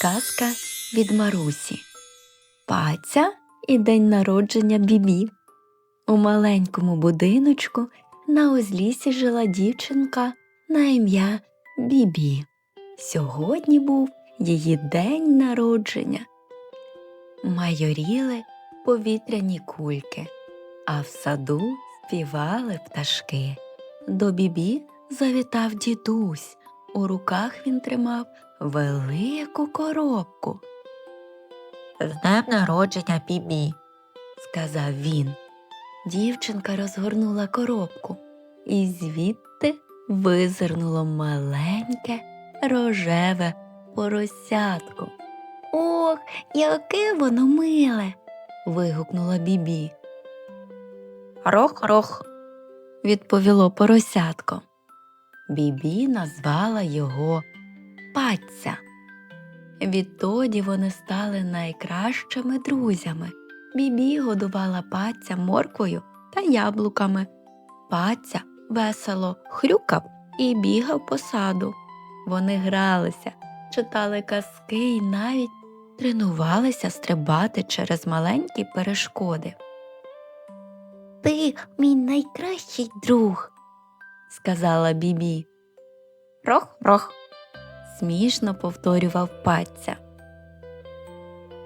Казка від Марусі. Паця і день народження Бібі. У маленькому будиночку на узлісі жила дівчинка на ім'я Бібі. Сьогодні був її день народження. Майоріли повітряні кульки, а в саду співали пташки. До Бібі завітав дідусь. У руках він тримав велику коробку. З днем народження Бібі. сказав він. Дівчинка розгорнула коробку, і звідти визирнуло маленьке рожеве поросятко. Ох, яке воно миле. вигукнула Бібі. Рох-рох. відповіло поросятко. Бібі назвала його Паця. Відтоді вони стали найкращими друзями. Бібі годувала паця морквою та яблуками. Паця весело хрюкав і бігав по саду. Вони гралися, читали казки і навіть тренувалися стрибати через маленькі перешкоди. Ти мій найкращий друг, сказала Бібі. Рох-рох. Смішно повторював паця.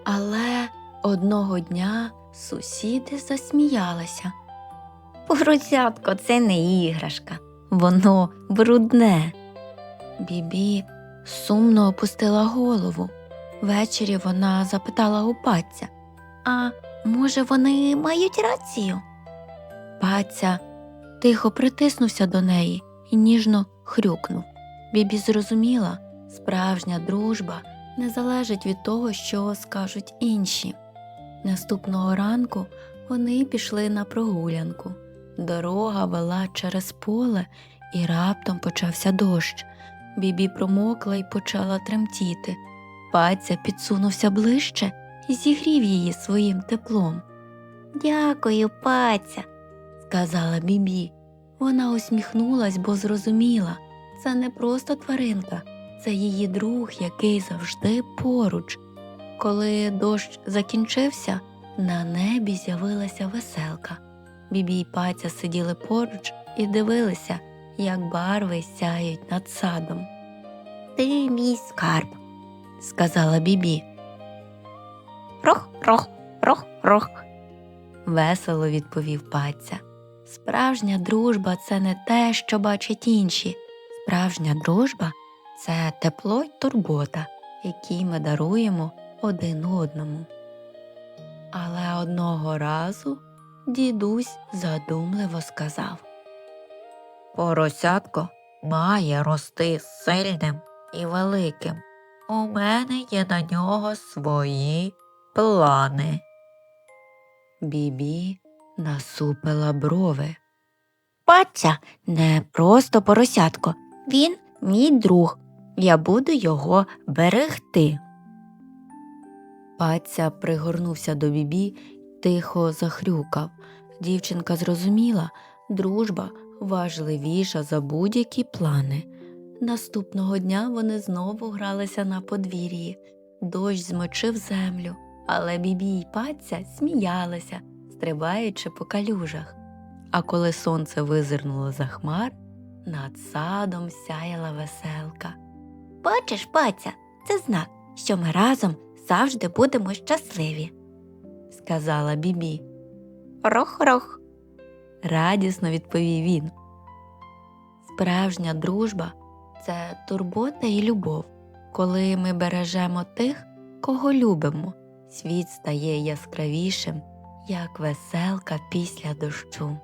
Але одного дня сусіди засміялися. Поросятко це не іграшка, воно брудне. Бібі сумно опустила голову. Ввечері вона запитала у паця А може, вони мають рацію? Паця тихо притиснувся до неї і ніжно хрюкнув. Бібі зрозуміла, справжня дружба не залежить від того, що скажуть інші. Наступного ранку вони пішли на прогулянку. Дорога вела через поле, і раптом почався дощ. Бібі промокла і почала тремтіти. Паця підсунувся ближче і зігрів її своїм теплом. Дякую, паця, сказала Бібі. Вона усміхнулась, бо зрозуміла це не просто тваринка, це її друг, який завжди поруч. Коли дощ закінчився, на небі з'явилася веселка. Бібі й паця сиділи поруч і дивилися, як барви сяють над садом. Ти мій скарб, сказала Бібі. Рох-рох. Рох-рох. Весело відповів паця. Справжня дружба це не те, що бачать інші. Справжня дружба це тепло й турбота, які ми даруємо один одному. Але одного разу дідусь задумливо сказав Поросятко має рости сильним і великим. У мене є на нього свої плани. Бібі насупила брови. Паця не просто поросятко, він мій друг. Я буду його берегти. Паця пригорнувся до бібі, тихо захрюкав. Дівчинка зрозуміла, дружба важливіша за будь-які плани. Наступного дня вони знову гралися на подвір'ї. Дощ змочив землю, але бібі й паця сміялися, стрибаючи по калюжах. А коли сонце визирнуло за хмар, над садом сяяла веселка. Бачиш, паця, це знак, що ми разом завжди будемо щасливі, сказала бібі. Рох-рох. Радісно відповів він. Справжня дружба це турбота і любов. Коли ми бережемо тих, кого любимо, світ стає яскравішим, як веселка після дощу.